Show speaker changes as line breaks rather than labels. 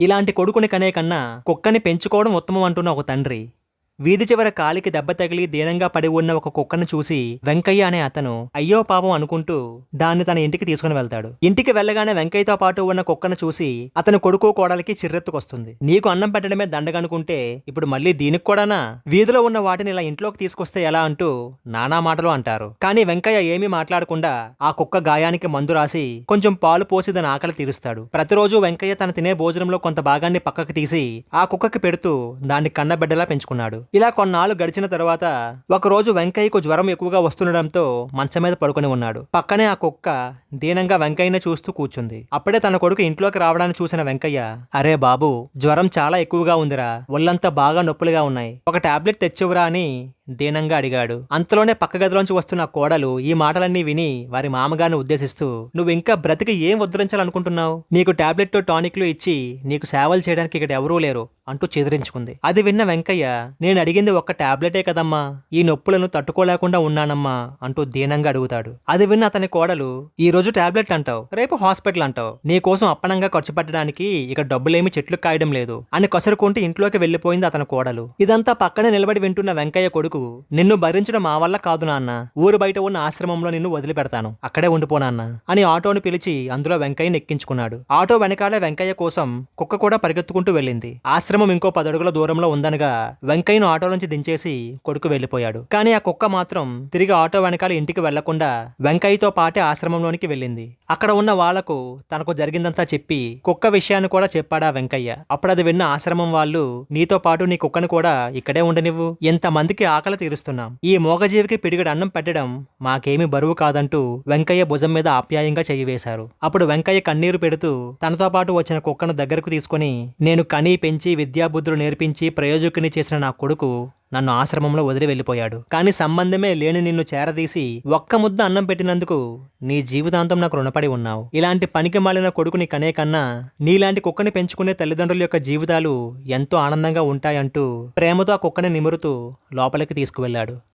ఇలాంటి కొడుకుని కనే కన్నా కుక్కని పెంచుకోవడం ఉత్తమం అంటున్న ఒక తండ్రి. వీధి చివర కాలికి దెబ్బ తగిలి దీనంగా పడి ఉన్న ఒక కుక్కను చూసి వెంకయ్య అనే అతను అయ్యో పాపం అనుకుంటూ దాన్ని తన ఇంటికి తీసుకుని వెళ్తాడు. ఇంటికి వెళ్ళగానే వెంకయ్యతో పాటు ఉన్న కుక్కను చూసి అతని కొడుకు కోడలికి చిర్రెత్తుకొస్తుంది. నీకు అన్నం పెట్టడమే దండగనుకుంటే ఇప్పుడు మళ్ళీ దీనికి కూడానా? వీధిలో ఉన్న వాటిని ఇలా ఇంట్లోకి తీసుకొస్తే ఎలా? అంటూ నానా మాటలు అంటారు. కానీ వెంకయ్య ఏమీ మాట్లాడకుండా ఆ కుక్క గాయానికి మందు రాసి కొంచెం పాలు పోసి దాని ఆకలి తీరుస్తాడు. ప్రతిరోజు వెంకయ్య తన తినే భోజనంలో కొంత భాగాన్ని పక్కకు తీసి ఆ కుక్కకి పెడుతూ దాన్ని కన్నబిడ్డలా పెంచుకున్నాడు. ఇలా కొన్నాళ్ళు గడిచిన తర్వాత ఒకరోజు వెంకయ్యకు జ్వరం ఎక్కువగా వస్తుండడంతో మంచం మీద పడుకొని ఉన్నాడు. పక్కనే ఆ కుక్క దీనంగా వెంకయ్యనే చూస్తూ కూర్చుంది. అప్పుడే తన కొడుకు ఇంట్లోకి రావడాన్ని చూసిన వెంకయ్య అరే బాబు జ్వరం చాలా ఎక్కువగా ఉందిరా. ఒళ్ళంతా బాగా నొప్పులుగా ఉన్నాయి. ఒక టాబ్లెట్ తెచ్చివురా అని దీనంగా అడిగాడు. అంతలోనే పక్క గదిలోంచి వస్తున్న కోడలు ఈ మాటలన్నీ విని వారి మామగారిని ఉద్దేశిస్తూ నువ్వు ఇంకా బ్రతికి ఏం ఉద్ధరించాలనుకుంటున్నావు? నీకు టాబ్లెట్ టానిక్లు ఇచ్చి నీకు సేవలు చేయడానికి ఇక్కడ ఎవరూ లేరు అంటూ చెదిరించుకుంది. అది విన్న వెంకయ్య నేను అడిగింది ఒక్క టాబ్లెటే కదమ్మా ఈ నొప్పులను తట్టుకోలేకుండా ఉన్నానమ్మా అంటూ దీనంగా అడుగుతాడు. అది విన్న అతని కోడలు ఈ రోజు టాబ్లెట్ అంటావు రేపు హాస్పిటల్ అంటావు. నీ కోసం అప్పనంగా ఖర్చు పెట్టడానికి ఇక డబ్బులేమి చెట్లు కాయడం లేదు అని కసురుకుంటూ ఇంట్లోకి వెళ్ళిపోయింది అతని కోడలు. ఇదంతా పక్కనే నిలబడి వింటున్న వెంకయ్య కొడుకు నిన్ను భరించడం మా వల్ల కాదు నాన్న. ఊరు బయట ఉన్న ఆశ్రమంలో నిన్ను వదిలిపెడతాను. అక్కడే ఉండిపోనాన్న అని ఆటోను పిలిచి అందులో వెంకయ్యని ఎక్కించుకున్నాడు. ఆటో వెనకాలే వెంకయ్య కోసం కుక్క కూడా పరిగెత్తుకుంటూ వెళ్ళింది. ఆశ్రమం ఇంకో పదడుగుల దూరంలో ఉందనగా వెంకయ్యను ఆటో నుంచి దించేసి కొడుకు వెళ్ళిపోయాడు కానీ ఆ కుక్క మాత్రం తిరిగి ఆటో వెనకాల ఇంటికి వెళ్ళకుండా వెంకయ్యతో పాటే ఆశ్రమంలోనికి వెళ్ళింది. అక్కడ ఉన్న వాళ్ళకు తనకు జరిగిందంతా చెప్పి కుక్క విషయాన్ని కూడా చెప్పాడా వెంకయ్య. అప్పుడు అది విన్న ఆశ్రమం వాళ్ళు నీతో పాటు నీ కుక్కను కూడా ఇక్కడే ఉండనివ్వు. ఎంతమందికి ఆకలి తీరుస్తున్నాం. ఈ మోగజీవికి పిడిగడు అన్నం పెట్టడం మాకేమీ బరువు కాదంటూ వెంకయ్య భుజం మీద ఆప్యాయంగా చెయ్యివేశారు అప్పుడు వెంకయ్య కన్నీరు పెడుతూ తనతో పాటు వచ్చిన కుక్కను దగ్గరకు తీసుకుని నేను కనీ పెంచి విద్యాబుద్ధులు నేర్పించి ప్రయోజకుని చేసిన నా కొడుకు నన్ను ఆశ్రమంలో వదిలి వెళ్ళిపోయాడు. కానీ సంబంధమే లేని నిన్ను చేరదీసి ఒక్క ముద్ద అన్నం పెట్టినందుకు నీ జీవితాంతం నాకు రుణపడి ఉన్నావు. ఇలాంటి పనికి మాలిన కొడుకుని కనే కన్నా నీలాంటి కుక్కని పెంచుకునే తల్లిదండ్రుల యొక్క జీవితాలు ఎంతో ఆనందంగా ఉంటాయంటూ ప్రేమతో ఆ కుక్కని నిమురుతూ లోపలికి తీసుకువెళ్ళాడు.